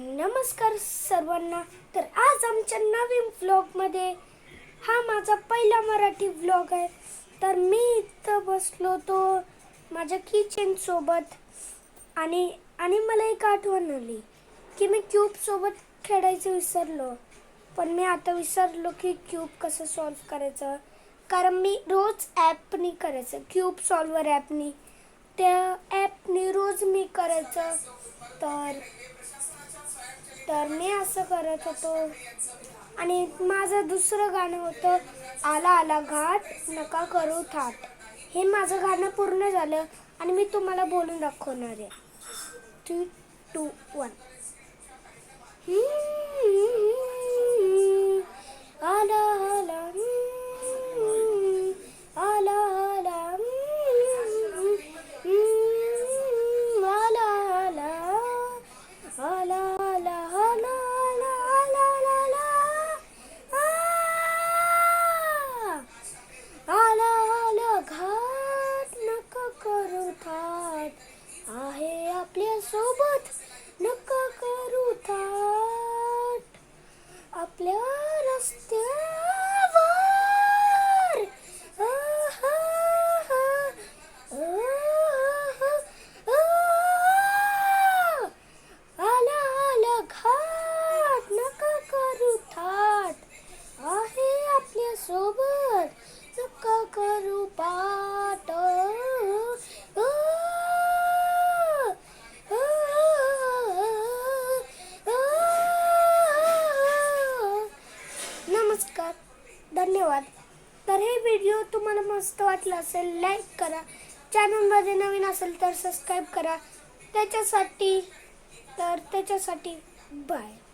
नमस्कार सर्वांना. तर आज आमच्या नवीन व्लॉगमध्ये हा माझा पहिला मराठी व्लॉग आहे. तर मी इथं बसलो तो माझ्या किचन सोबत. आणि आणि मला एक आठवण आली की मी क्यूब सोबत खेळायचं विसरलो. पण मी आता विसरलो की क्यूब कसं सॉल्व करायचं. कारण मी रोज ॲपनी करायचं. क्यूब सॉल्वर ॲपनी त्या ॲपनी रोज मी करायचं. तर तर मी असं करत होतो. आणि माझं दुसरं गाणं होतं आला आला घाट नका करू थाट. हे माझं गाणं पूर्ण झालं आणि मी तुम्हाला बोलून दाखवणार आहे. थ्री टू वन आपल्यासोबत करू पाट नमस्कार धन्यवाद तर हे व्हिडिओ तुम्हाला मस्त वाटला असेल लाईक करा चॅनलमध्ये नवीन असेल तर सबस्क्राईब करा त्याच्यासाठी तर त्याच्यासाठी बाय